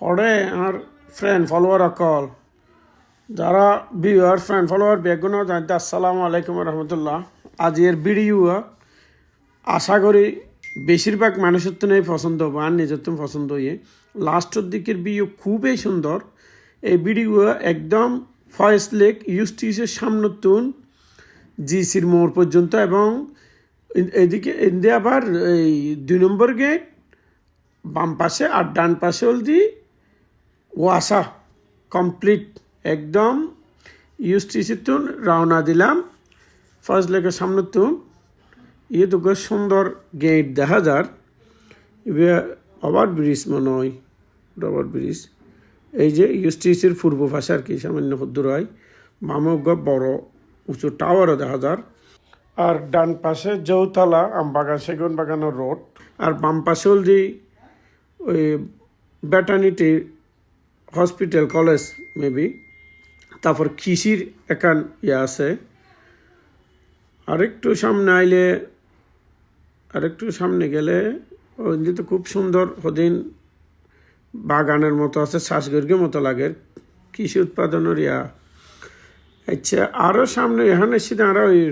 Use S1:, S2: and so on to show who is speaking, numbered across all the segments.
S1: হরে আর friend follower অকল যারা viewer friend follower বেগুনও জানতে আসসালামু আলাইকুম রহমতুল্লাহ। আজ এর ভিডিও আশা করি বেশিরভাগ মানুষের তো পছন্দ হবে, আর নিজের তো পছন্দ হইয়ে। লাস্টের দিকের ভিডিও খুবই সুন্দর। এই ভিডিও একদম ফয়েস লেক ইউস্টিসের সামনে তুন জিসির মোড় পর্যন্ত এবং এদিকে এদিকে আবার এই দুই নম্বর গেট বাম পাশে আর ডান পাশে হলদি ওয়াসা কমপ্লিট একদম। ইউস্টিসি তুন রওনা দিলাম। ফার্স্ট লেগের সামনে তুন ইয়ে তো সুন্দর গেট দেখা যার। ওভার ব্রিজ মনে হয় ওভার ব্রিজ এই যে ইউস্টিসির পূর্ব পাশে আর কি, সামান্য দূর হয়। বামে গো বড়, উঁচু টাওয়ারও দেখা যার। আর ডান পাশে চৌতলা আমবাগান সেগুন বাগানের রোড আর বাম পাশে হলদি ওই ব্যাটানিটি হসপিটাল কলেজ মেবি তারপর কৃষির একান ইয়ে আছে। আরেকটু সামনে আইলে, আরেকটু সামনে গেলে তো খুব সুন্দর ওদিন বাগানের মতো আছে, শ্বাসগর্গের মতো লাগে। কৃষি উৎপাদনের ইয়া। আচ্ছা আরও সামনে এখানে সিধা আরও ওই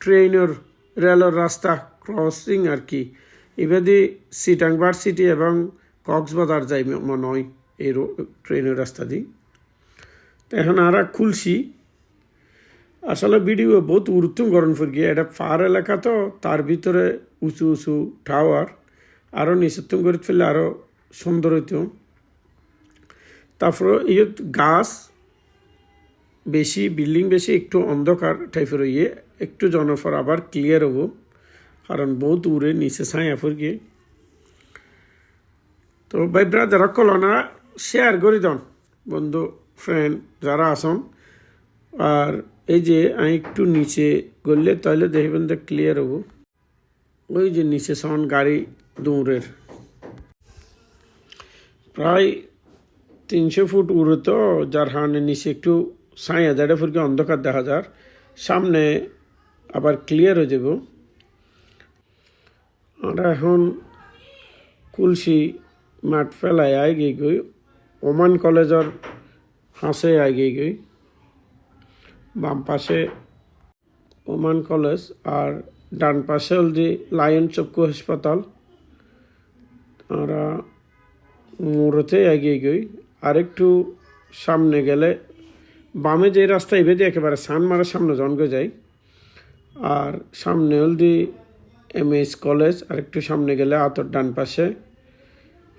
S1: ট্রেনের রেলের রাস্তা ক্রসিং আর কি। এবাদি সিটাংবার সিটি এবং কক্সবাজার যাই মনে হয়। এই ট্রেনের রাস্তা দিয়ে। তো এখন আর খুলছি। আসলে ভিডিও বহুত উত্তম গরম ফুর গিয়ে। এটা ফার এলাকা তো, তার ভিতরে উঁচু উঁচু টাওয়ার আরও নিচেত্তম করে ফেললে আরও সুন্দর হইতো। তারপর ইয়ে গাছ বেশি, বিল্ডিং বেশি, একটু অন্ধকার টাইপের ইয়ে। একটু জনফর আবার ক্লিয়ার হব। কারণ বহুত উড়ে, নিচে ছাই আফর গিয়ে। তো ভাই যারা কলনা শেয়ার করি দন বন্ধু ফ্রেন্ড যারা আসন আর এই যে আমি একটু নিচে গড়লে তাহলে দেখবেন যে ক্লিয়ার হব। ওই যে নিচে সন গাড়ি দৌড়ের প্রায় তিনশো ফুট উড়ে তো, যার হানে নিচে একটু সাই হাজারে ফুটকে অন্ধকার দেখা যার। সামনে আবার ক্লিয়ার হয়ে যাব। আমরা এখন কুলসি মাঠ ফেলায় গই গই ওমান কলেজের হাসে আই গই গই বাম পাশে ওমান কলেজ আর ডান পাশে হলদি লায়ন চক্ষু হাসপাতাল। আমরা মোড়তে এগিয়ে গই আরেকটু সামনে গেলে বামে যে রাস্তা এবেদি একেবারে সানমারের সামনে জনকে যাই আর সামনে হলদি এম এস কলেজ আর একটু সামনে গেলে আতর ডান পাশে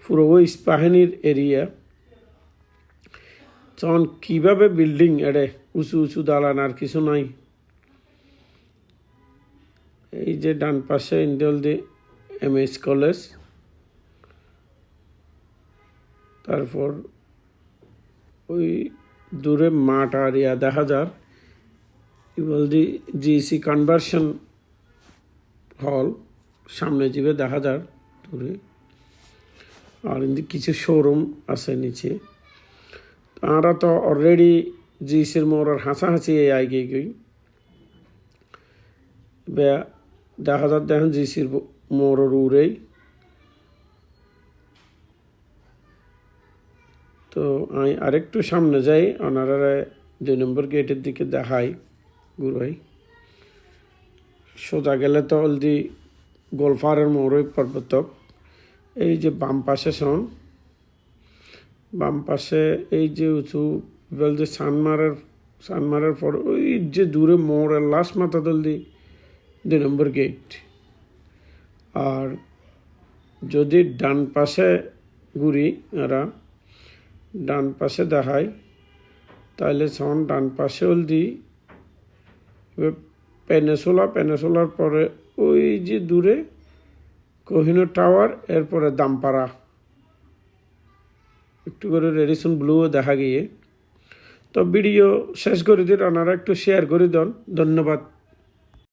S1: পুরো ইস্পাহানির এরিয়া। তখন কীভাবে বিল্ডিং এড়ে উঁচু উঁচু দালান, আর কিছু নাই। এই যে ডান পাশে ইন্ডিয়ালদি এম এস কলেজ। তারপর ওই দূরে মাঠ আর ইয়া দেখা যার। বলদি জিসি কনভার্সন হল সামনে যাবে দেখা যার দূরে। আর কিছু শোরুম আছে নিচে। তারা তো অলরেডি জিসির মোড়ের হাসাহাসি এই আগে গই দেখা যার দেখেন জিসির মোড়ের উড়েই তো আমি আরেকটু সামনে যাই ওনারা দুই নম্বর গেটের দিকে দেখাই গুড়াই সোজা গেলে তো অলদি গোলফারের মোড়ই পর্বতক। এই যে বাম পাশে শোন বাম পাশে এই যে উঁচু বলতে সানমারের সানমারের পর ওই যে দূরে মোড়ের লাস্ট মাথা দলদি দুই নম্বর গেট আর যদি ডান পাশে ঘুরি এরা, ডান পাশে দেখায় তাহলে সন ডান পাশে হলদি। পেনেসোলা, পেনেসোলার পরে ওই যে দূরে কোহিনুর টাওয়ার, এরপরে দামপাড়া। একটু করে রেডিসন ব্লুও দেখা গিয়ে। তো ভিডিও শেষ করে দিন, ওনারা একটু শেয়ার করে দেন। ধন্যবাদ।